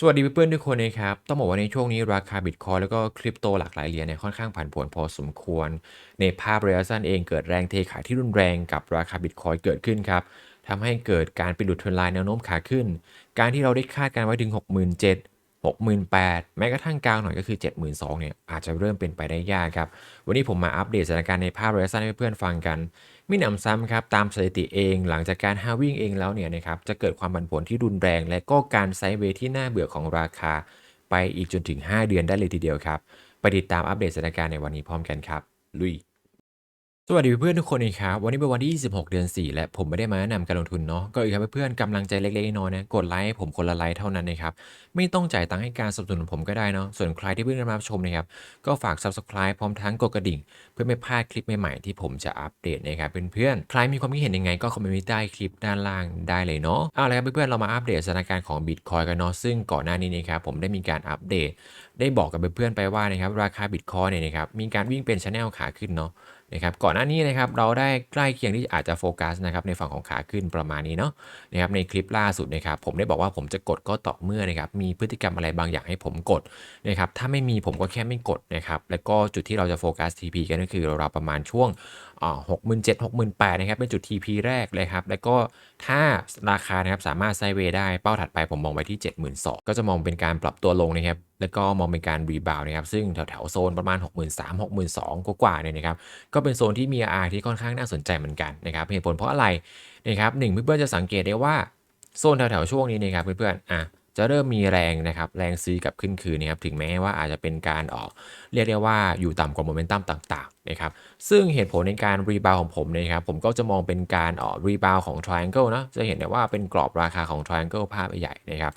สวัสดีเพื่อนๆทุกคนนะครับ ต้องบอกว่าในช่วงนี้ราคาบิตคอยแล้วก็คริปโตหลากหลายเหรียญเนี่ยค่อนข้างผันผวนพอสมควร ในภาพระยะสั้นเองเกิดแรงเทขายที่รุนแรงกับราคาบิตคอยเกิดขึ้นครับทำให้เกิดการปิดหลุดเทรนไลน์แนวโน้มขาขึ้น การที่เราได้คาดการไว้ถึง 6 7 0 0 68,000แม้กระทั่งกลางหน่อยก็คือ 72,000เนี่ยอาจจะเริ่มเป็นไปได้ยากครับ วันนี้ผมมาอัปเดตสถานการณ์ในภาพระยะสั้นให้เพื่อนฟังกันมิหนำซ้ำครับตามสถิติเองหลังจากการฮาวิ่งเองแล้วเนี่ยนะครับจะเกิดความผันผวนที่รุนแรง และก็การไซด์เวย์ที่น่าเบื่อของราคา ไปอีกจนถึง 5 เดือนได้เลยทีเดียวครับไปติดตามอัปเดตสถานการณ์ในวันนี้พร้อมกันครับลุย สวัสดีเพื่อนทุกคนนะครับวันนี้เป็นวันที่ 26 เดือน 4 และผมไม่ได้มาแนะนำการลงทุนเนาะก็อีกครับเพื่อนๆกำลังใจเล็กๆน้อยๆนะกดไลค์ให้ผมคนละไลค์เท่านั้นนะครับไม่ต้องจ่ายตังค์ให้การสนับสนุนผมก็ได้เนาะส่วนใครที่เพิ่งมาชมนะครับก็ฝาก subscribe พร้อมทั้งกดกระดิ่ง เพื่อไม่พลาดคลิปใหม่ๆที่ผมจะอัปเดตนะครับเพื่อนๆใครมีความคิดเห็นยังไงก็คอมเมนต์ใต้คลิปด้านล่างได้เลยเนาะเอาละครับเพื่อนๆเรามาอัปเดตสถานการณ์ของ Bitcoin กันเนาะซึ่งก่อนหน้านี้นะครับผมได้มีการอัปเดต ได้บอกกับเพื่อนๆไปว่านะครับราคา Bitcoin เนี่ยนะครับมีการวิ่งเป็นช n นลขาขึ้นเนาะ นะครับก่อนหน้านี้นะครับเราได้ใกล้เคียงที่อาจจะโฟกัสนะครับในฝั่งของขาขึ้นประมาณนี้เนาะนะครับในคลิปล่าสุดนะครับผมได้บอกว่าผมจะกดก็ต่อเมื่อนะครับมีพฤติกรรมอะไรบางอย่างให้ผมกดนะครับถ้าไม่มีผมก็แค่ไม่กดนะครับแล้วก็จุดที่เราจะโฟกัส TP กันก็คือเราประมาณช่วงหกหมื่นเจ็ดหกหมื่นแปดนะครับเป็นจุด TP แรกเลยครับแล้วก็ถ้าราคานะครับสามารถไซด์เวย์ได้เป้าถัดไปผมมองไว้ที่ 7 2 0 0 0ก็จะมองเป็นการปรับตัวลงนะครับแล้วก็มองเป็นการรีบาวนะครับซึ่งแถวๆโซนประมาณ 6 3 0 0 0 6 2 0 0 0กว่าเนี่ยนะครับก็เป็นโซนที่มี R ที่ค่อนข้างน่าสนใจเหมือนกันนะครับเหตุผลเพราะอะไรนะครับหนึ่งเพื่อนๆจะสังเกตได้ว่าโซนแถวๆช่วงนี้นะครับเพื่อนๆอะจะเริ่มมีแรงนะครับแรงซื้อกับขึ้นคืนนะครับถึงแม้ว่าอาจจะเป็นการออกเรียกได้ว่าอยู่ต่ำกว่าโมเมนตัมต่างๆนะครับซึ่งเหตุผลในการรีบาวของผมนะครับผมก็จะมองเป็นการออกรีบาวของ triangle นะจะเห็นได้ว่าเป็นกรอบราคาของ triangle ภาพใหญ่นะครับ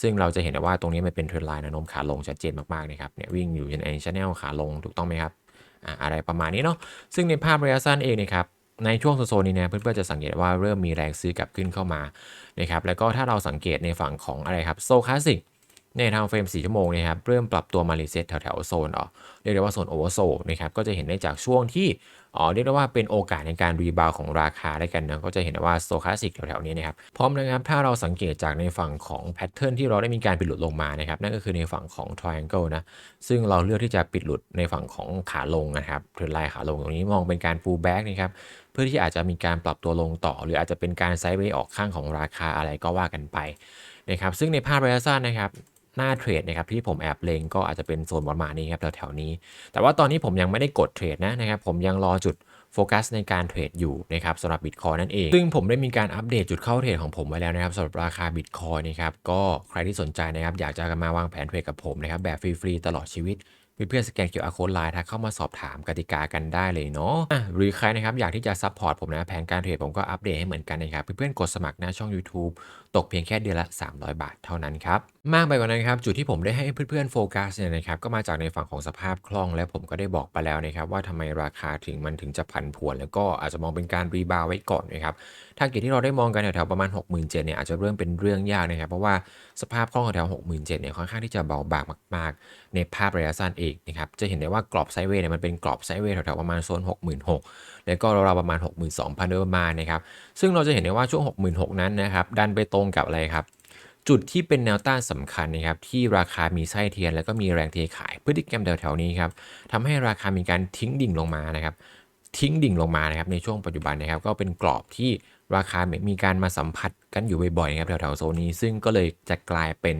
ซึ่งเราจะเห็นได้ว่าตรงนี้มันเป็นเทรนไลน์แนวโน้มขาลงชัดเจนมากๆนะครับเนี่ยวิ่งอยู่ในชแนลขาลงถูกต้องไหมครับอ่าอะไรประมาณนี้เนาะซึ่งในภาพระยะสั้นเองนะครับในช่วงโซนนี้นะเพื่อนๆจะสังเกตว่าเริ่มมีแรงซื้อกลับขึ้นเข้ามานะครับแล้วก็ถ้าเราสังเกตในฝั่งของอะไรครับโซคลาสสิก ในทางเฟรม 4 ชั่วโมงนะครับเริ่มปรับตัวมารีเซ็ตแถวๆโซนอ๋อเรียกได้ว่าโซนโอเวอร์โซนะครับก็จะเห็นได้จากช่วงที่อ๋อเรียกได้ว่าเป็นโอกาสในการรีบาวของราคาได้กันนะก็จะเห็นได้ว่าโซคลาสสิกแถวๆนี้นะครับพร้อมนะครับถ้าเราสังเกตจากในฝั่งของแพทเทิร์นที่เราได้มีการปิดหลุดลงมานะครับนั่นก็คือในฝั่งของ triangle นะซึ่งเราเลือกที่จะปิดหลุดในฝั่งของขาลงนะครับเทรนไลน์ขาลงตรงนี้มองเป็นการ pull back นะครับเพื่อที่อาจจะมีการปรับตัวลงต่อ หรืออาจจะเป็นการไซด์เวย์ออกข้างของราคาอะไรก็ว่ากันไปนะครับซึ่งในภาพระยะสั้นนะครับ หน้าเทรดนะครับที่ผมแอบเลงก็อาจจะเป็นโซนประมาณนี้ครับแถวๆนี้ แต่ว่าตอนนี้ผมยังไม่ได้กดเทรดนะนะครับผมยังรอจุดโฟกัสในการเทรดอยู่นะครับสำหรับบิตคอยนั่นเอง ซึ่งผมได้มีการอัปเดตจุดเข้าเทรดของผมไว้แล้วนะครับสำหรับราคาบิตคอยนะครับก็ใครที่สนใจนะครับอยากจะมาวางแผนเทรดกับผมนะครับแบบฟรีๆตลอดชีวิตเพื่อนๆสแกน QR code ไลน์ทักเข้ามาสอบถามกติกากันได้เลยเนาะะหรือใครนะครับอยากที่จะซัพพอร์ตผมนะแผนการเทรดผมก็อัปเดตให้เหมือนกันนะครับเพื่อนๆกดสมัครหน้าช่อง YouTube ตกเพียงแค่เดือนละ 300 บาทเท่านั้นครับ มากไปกว่านั้นครับ จุดที่ผมได้ให้เพื่อนๆโฟกัสเนี่ยนะครับ ก็มาจากในฝั่งของสภาพคล่อง และผมก็ได้บอกไปแล้วนะครับ ว่าทำไมราคาถึงมันถึงจะผันผวน แล้วก็อาจจะมองเป็นการรีบาวไว้ก่อนนะครับถ้าเกิดที่เราได้มองกันแถวๆประมาณ 67,000เนี่ยอาจจะเริ่มเป็นเรื่องยากนะครับ เพราะว่าสภาพคล่องแถวๆ67,000เนี่ยค่อนข้างที่จะเบาบางมาก ๆ ในภาพระยะสั้นเองนะครับจะเห็นได้ว่ากรอบไซด์เวย์เนี่ยมันเป็นกรอบไซด์เวย์แถวๆประมาณโซน 66,000 แล้วก็เราประมาณ 62,000โดยประมาณนะครับซึ่งเราจะเห็นได้ว่าช่วง 66,000 นั้นนะครับดันไปตรงกับอะไรครับจุดที่เป็นแนวต้านสำคัญนะครับที่ราคามีไส้เทียน แล้วก็มีแรงเทขายพฤติกรรมแถวๆนี้ครับทำให้ราคามีการทิ้งดิ่งลงมานะครับทิ้งดิ่งลงมานะครับในช่วงปัจจุบันนะครับก็เป็นกรอบที่ราคามีการมาสัมผัส กันอยู่บ่อยๆนะครับแถวๆโซนนี้ ซึ่งก็เลยจะกลายเป็น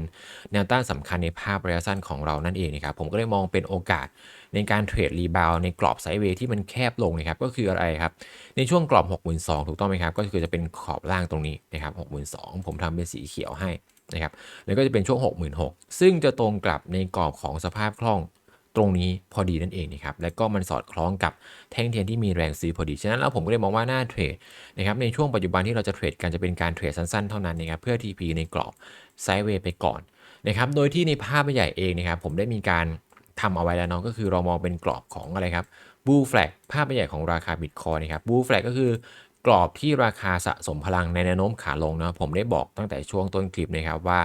แนวต้านสำคัญในภาพระยะสั้นของเรานั่นเองนะครับผมก็เลยมองเป็นโอกาสในการเทรดรีบาวในกรอบไซด์เวย์ที่มันแคบลงนะครับก็คืออะไรครับ ในช่วงกรอบ 62,000ถูกต้องไหมครับ ก็คือจะเป็นขอบล่างตรงนี้นะครับ62,000ผมทำเป็นสีเขียวให้นะครับแล้วก็จะเป็นช่วง 66,000ซึ่งจะตรงกลับในกรอบของสภาพคล่อง รงนี้พอดีนั่นเองนะครับและก็มันสอดคล้องกับแท่งเทียนที่มีแรงซื้อพอดี ฉะนั้นแล้วผมก็เลยมองว่าหน้าเทรดนะครับในช่วงปัจจุบันที่เราจะเทรดกันจะเป็นการเทรดสั้นๆเท่านั้นนะครับเพื่อ TP ในกรอบไซด์เวย์ไปก่อนนะครับโดยที่ในภาพใหญ่เองนะครับผมได้มีการทำเอาไว้แล้วเนาะก็คือเรามองเป็นกรอบของอะไรครับบูแฟลกภาพใหญ่ของราคาบิตคอยนะครับบูแฟลกก็คือกรอบที่ราคาสะสมพลังในแนวโน้มขาลงนะผมได้บอกตั้งแต่ช่วงต้นคลิปนะครับว่า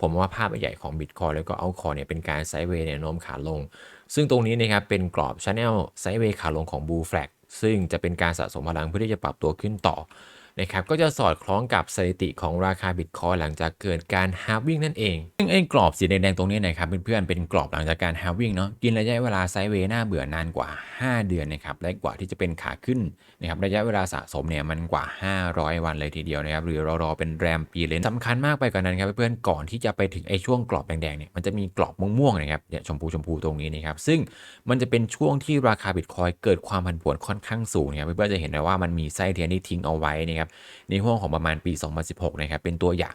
ผมว่าภาพใหญ่ของบิตคอยแล้วก็เอาคอเนี่ยเป็นการไซด์เวย์แนวโน้มขาลง ซึ่งตรงนี้นะครับเป็นกรอบช n แนลไซด์เวย์ขาลงของบูแฟลกซึ่งจะเป็นการสะสมพลังเพื่อที่จะปรับตัวขึ้นต่อ นะครับก็จะสอดคล้องกับสถิติของราคาบิตคอยหลังจากเกิดการฮาวิ่งนั่นเอง ซึ่งไอ้กรอบสีแดงๆตรงนี้นะครับเพื่อนๆเป็นกรอบหลังจากการฮาวิ่งเนาะกินระยะเวลาไซเวย์น้าเบื่อนานกว่า 5 เดือนนะครับและกว่าที่จะเป็นขาขึ้นนะครับระยะเวลาสะสมเนี่ยมันกว่า 500 วันเลยทีเดียวนะครับหรือรอๆเป็นแรมปีเลนสำคัญมากไปกว่านั้นครับเพื่อนๆก่อนที่จะไปถึงไอ้ช่วงกรอบแดงๆเนี่ยมันจะมีกรอบม่วงๆนะครับเนี่ยชมพูชมพูตรงนี้นะครับซึ่งมันจะเป็นช่วงที่ราคาบิตคอยเกิดความผันผวนค่อนข้างสูงนะครับเพื่อนๆจะเห็นได้ว่ามันมีไส้เทียนที่ทิ้งเอาไว้นะครับในห่วงของประมาณปี 2016 นะครับเป็นตัวอย่าง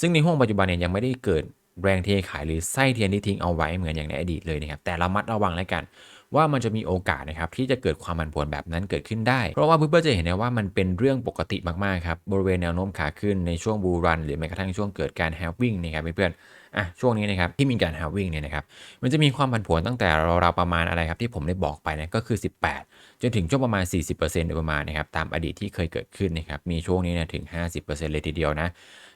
ซึ่งในห่วงปัจจุบันเนี่ยยังไม่ได้เกิดแรงเทขายหรือไส้เทียนที่ทิ้งเอาไว้เหมือนอย่างในอดีตเลยนะครับแต่ระมัดระวังแล้วกัน ว่ามันจะมีโอกาสนะครับที่จะเกิดความผันผวนแบบนั้นเกิดขึ้นได้ เพราะว่าเพื่อนๆจะเห็นได้ว่ามันเป็นเรื่องปกติมากๆครับบริเวณแนวโน้มขาขึ้นในช่วงบูรัน หรือแม้กระทั่งช่วงเกิดการแฮปวิ่งนะครับเพื่อนๆ อะช่วงนี้นะครับที่มีการฮปวิ่งเนี่ยนะครับมันจะมีความผันผวนตั้งแต่ราวๆประมาณอะไรครับที่ผมได้บอกไปนะก็คือ 18 จนถึงช่วงประมาณ 40%โดยประมาณนะครับตามอดีตที่เคยเกิดขึ้นนะครับมีช่วงนี้นี่ยถึง 50%เลยทีเดียวนะ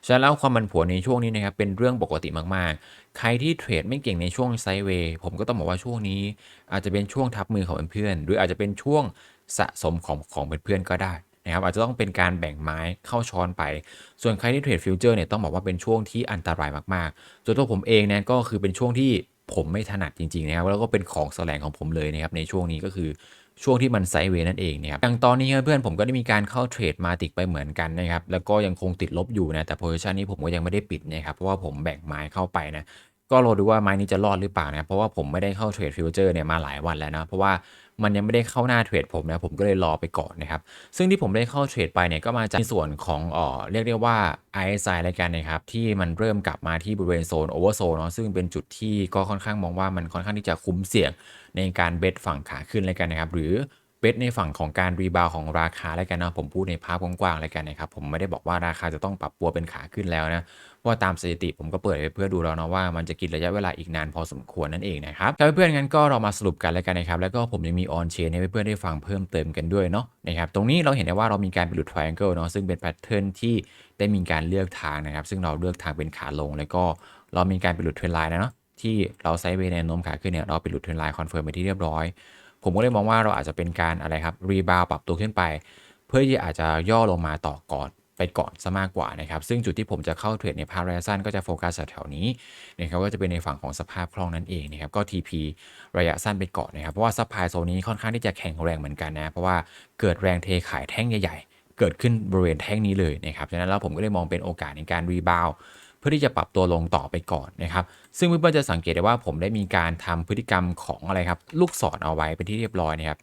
ฉะนั้นแล้วความผันผวนในช่วงนี้นะครับเป็นเรื่องปกติมากๆ ใครที่เทรดไม่เก่งในช่วงไซด์เวย์ผมก็ต้องบอกว่าช่วงนี้ อาจจะเป็นช่วงทับมือของเพื่อนๆหรืออาจจะเป็นช่วงสะสมของของเพื่อนๆก็ได้ นะครับอาจจะต้องเป็นการแบ่งไม้เข้าช้อนไป ส่วนใครที่เทรดฟิวเจอร์เนี่ยต้องบอกว่าเป็นช่วงที่อันตรายมากๆส่วนตัวผมเองเนี่ยก็คือเป็นช่วงที่ผมไม่ถนัดจริงๆนะครับแล้วก็เป็นของแสลงของผมเลยนะครับในช่วงนี้ก็คือช่วงที่มันไซด์เวย์นั่นเองนะครับอย่างตอนนี้เพื่อนผมก็ได้มีการเข้าเทรดมาติกไปเหมือนกันนะครับแล้วก็ยังคงติดลบอยู่นะแต่โพซิชันนี้ผมก็ยังไม่ได้ปิดนะครับเพราะว่าผมแบ่งไม้เข้าไปนะ ก็รอดูว่าไม้นี้จะรอดหรือเปล่านะเพราะว่าผมไม่ได้เข้าเทรดฟิวเจอร์เนี่ยมาหลายวันแล้วนะเพราะว่ามันยังไม่ได้เข้าหน้าเทรดผมนะผมก็เลยรอไปก่อนนะครับซึ่งที่ผมได้เข้าเทรดไปเนี่ยก็มาจากในส่วนของอ่อเรียกได้ว่า RSI รายการนะครับที่มันเริ่มกลับมาที่บริเวณโซนโอเวอร์โซนเนาะซึ่งเป็นจุดที่ก็ค่อนข้างมองว่ามันค่อนข้างที่จะคุ้มเสี่ยงในการเบสฝั่งขาขึ้นรายการนะครับหรือเบสในฝั่งของการรีบาวของราคารายการนะผมพูดในภาพกว้างๆรายการนะครับผมไม่ได้บอกว่าราคาจะต้องปรับตัวเป็นขาขึ้นแล้วนะ ว่าตามสถิติผมก็เปิดไปเพื่อดูแล้วนะว่ามันจะกินระยะเวลาอีกนานพอสมควรนั่นเองนะครับครับเพื่อนงั้นก็เรามาสรุปกันแล้วกันนะครับแล้วก็ผมยังมีออนเชนให้เพื่อนได้ฟังเพิ่มเติมกันด้วยเนาะนะครับตรงนี้เราเห็นได้ว่าเรามีการไปหลุด triangle เนาะซึ่งเป็นแพทเทิร์นที่ได้มีการเลือกทางนะครับ ซึ่งเราเลือกทางเป็นขาลง แล้วก็เรามีการไปหลุดเทรนไลน์นะเนาะที่เราไซด์เวย์แนวโน้มขาขึ้นเนี่ยเราไปหลุดเทรนไลน์คอนเฟิร์มไปที่เรียบร้อย ผมก็เลยมองว่าเราอาจจะเป็นการอะไรครับรีบาวปรับตัวขึ้นไป เพื่อที่อาจจะย่อลงมาต่อก่อน ไปก่อนซะมากกว่านะครับ ซึ่งจุดที่ผมจะเข้าเทรดในภาพระยะสั้นก็จะโฟกัสแถวนี้นะครับก็จะเป็นในฝั่งของสภาพคล่องนั่นเองนะครับก็ TP ระยะสั้นไปก่อนนะครับ เพราะว่าซัพพลายโซนนี้ค่อนข้างที่จะแข็งแรงเหมือนกันนะ เพราะว่าเกิดแรงเทขายแท่งใหญ่ๆ เกิดขึ้นบริเวณแท่งนี้เลยนะครับฉะนั้นแล้วผมก็เลยมองเป็นโอกาสในการรีบาวเพื่อที่จะปรับตัวลงต่อไปก่อนนะครับ ซึ่งเพื่อนๆจะสังเกตได้ว่าผมได้มีการทำพฤติกรรมของอะไรครับ ลูกศรเอาไว้เป็นที่เรียบร้อยนะครับ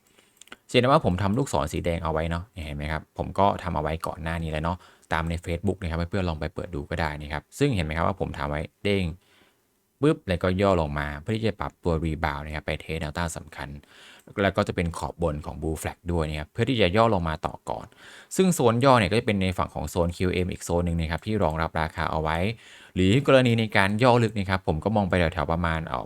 เห็นได้ว่าผมทำลูกศรสีแดงเอาไว้เนาะเห็นไหมครับผมก็ทำเอาไว้ก่อนหน้านี้แล้วเนาะตามใน Facebook นะครับเพื่อนๆลองไปเปิดดูก็ได้นะครับซึ่งเห็นไหมครับว่าผมทำไว้เด้งปุ๊บแล้วก็ย่อลงมาเพื่อที่จะปรับตัวรีบาวนะครับไปเทสแนวต้านสำคัญ แล้วก็จะเป็นขอบบนของ Blue Flag ด้วยนะครับเพื่อที่จะย่อลงมาต่อก่อน ซึ่งโซนย่อเนี่ยก็จะเป็นในฝั่งของโซน QM อีกโซนหนึ่งนะครับที่รองรับราคาเอาไว้ หรือกรณีในการย่อลึกนะครับผมก็มองไปแถวๆประมาณเอา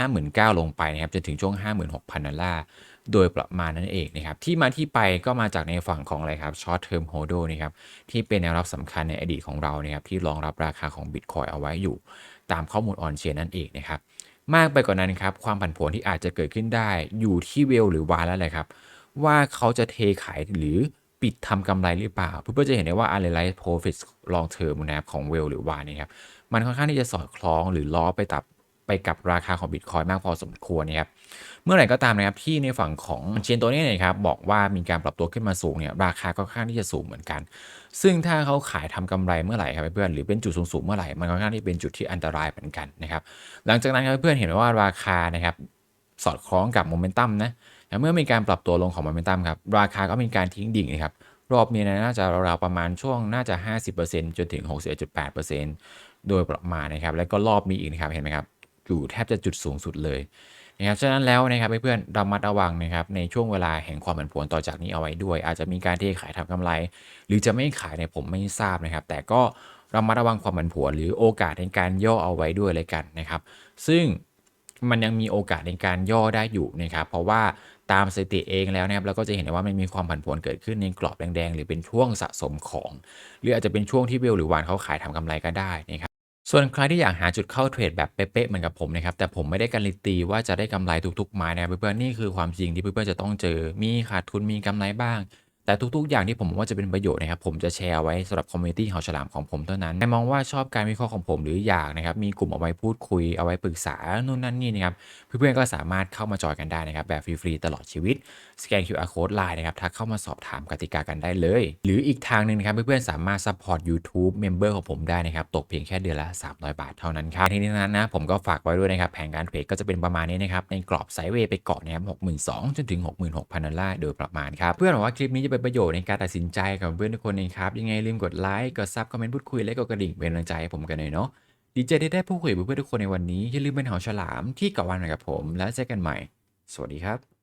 59,000 ลงไปนะครับจนถึงช่วง 56,000 ดอลลาร์ โดยประมาณนั่นเองนะครับที่มาที่ไปก็มาจากในฝั่งของอะไรครับ short term hold นะครับที่เป็นแนวรับสำคัญในอดีตของเรานะครับที่รองรับราคาของ Bitcoin เอาไว้อยู่ตามข้อมูลออนเชนนั่นเองนะครับมากไปกว่านนั้นครับความผันผวนที่อาจจะเกิดขึ้นได้อยู่ที่เวลหรือวานแล้วแหละครับว่าเขาจะเทขายหรือปิดทำกำไรหรือเปล่า เพื่อจะเห็นได้ว่า a n a l y z e profit long term นะครับของเวลหรือวานนี่ครับมันค่อนข้างที่จะสอดคล้องหรือล้อไปตับ ไปกับราคาของ Bitcoin มากพอสมควรนะครับ เมื่อไหร่ก็ตามนะครับที่ในฝั่งของเชนตัวนี้เนี่ยครับบอกว่ามีการปรับตัวขึ้นมาสูงเนี่ยราคาก็ค่อนข้างที่จะสูงเหมือนกัน ซึ่งถ้าเขาขายทำกำไรเมื่อไหร่ครับเพื่อนหรือเป็นจุดสูงๆเมื่อไหร่มันค่อนข้างที่เป็นจุดที่อันตรายเหมือนกันนะครับหลังจากนั้นครับเพื่อนเห็นว่าราคานะครับสอดคล้องกับโมเมนตัมนะแต่เมื่อมีการปรับตัวลงของโมเมนตัมครับราคาก็มีการทิ้งดิ่งนะครับรอบนี้น่าจะราวๆประมาณช่วงน่าจะ 50%จนถึง 61.8%โดยประมาณนะครับ แล้วก็รอบนี้อีกนะครับ เห็นไหมครับ อยู่แทบจะจุดสูงสุดเลยนะครับ ฉะนั้นแล้วนะครับเพื่อนๆระมัดระวังนะครับในช่วงเวลาแห่งความผันผวนต่อจากนี้เอาไว้ด้วย อาจจะมีการเทขายทำกำไร หรือจะไม่ขายเนี่ยผมไม่ทราบนะครับ แต่ก็ระมัดระวังความผันผวนหรือโอกาสในการย่อเอาไว้ด้วยเลยกันนะครับ ซึ่งมันยังมีโอกาสในการย่อได้อยู่นะครับเพราะว่าตามสถิติเองแล้วนะครับเราก็จะเห็นได้ว่ามันมีความผันผวนเกิดขึ้นในกรอบแดงๆ หรือเป็นช่วงสะสมของ หรืออาจจะเป็นช่วงที่เวลหรือวานเขาขายทำกำไรก็ได้นะครับ ส่วนใครที่อยากหาจุดเข้าเทรดแบบเป๊ะๆเหมือนกับผมนะครับแต่ผมไม่ได้การันตีว่าจะได้กำไรทุกๆไม้นะเพื่อนๆนี่คือความจริงที่เพื่อนๆจะต้องเจอมีขาดทุนมีกำไรบ้าง แต่ทุกๆ อย่างที่ผมว่าจะเป็นประโยชน์นะครับผมจะแชร์ไว้สำหรับคอมมูนิตี้เห่าฉลามของผมเท่านั้นใครมองว่าชอบการวิเคราะห์ของผมหรืออยากนะครับมีกลุ่มเอาไว้พูดคุยเอาไว้ปรึกษานู่นนั่นนี่นะครับเพื่อนๆก็สามารถเข้ามาจอยกันได้นะครับแบบฟรีๆตลอดชีวิตสแกน QR code ไลน์นะครับทักเข้ามาสอบถามกติกากันได้เลย หรืออีกทางหนึ่งนะครับเพื่อนๆสามารถซัพพอร์ต YouTube Member ของผมได้นะครับตกเพียงแค่เดือนละ 300 บาทเท่านั้นครับทีนี้นั้นนะผมก็ฝากไว้ด้วยนะครับแผนการเทรดก็จะเป็นประมาณนี้นะครับในกรอบไซด์เวย์ไปเกาะนะครับ62,000จนถึง66,000ดอลลาร์โดยประมาณครับเพื่อนหวังว่าคลิปนี้จะเป็นประโยชน์ในการตัดสินใจกับเพื่อนทุกคนนะครับ ยังไงลืมกดไลค์ กดซับ คอมเมนต์พูดคุย และกดกระดิ่งเป็นกำลังใจให้ผมกันหน่อยเนาะ ดีใจที่ได้พูดคุยกับเพื่อนทุกคนในวันนี้ อย่าลืมเป็นหาฉลามที่เกาะวันกับผม แล้วเจอกันใหม่ สวัสดีครับ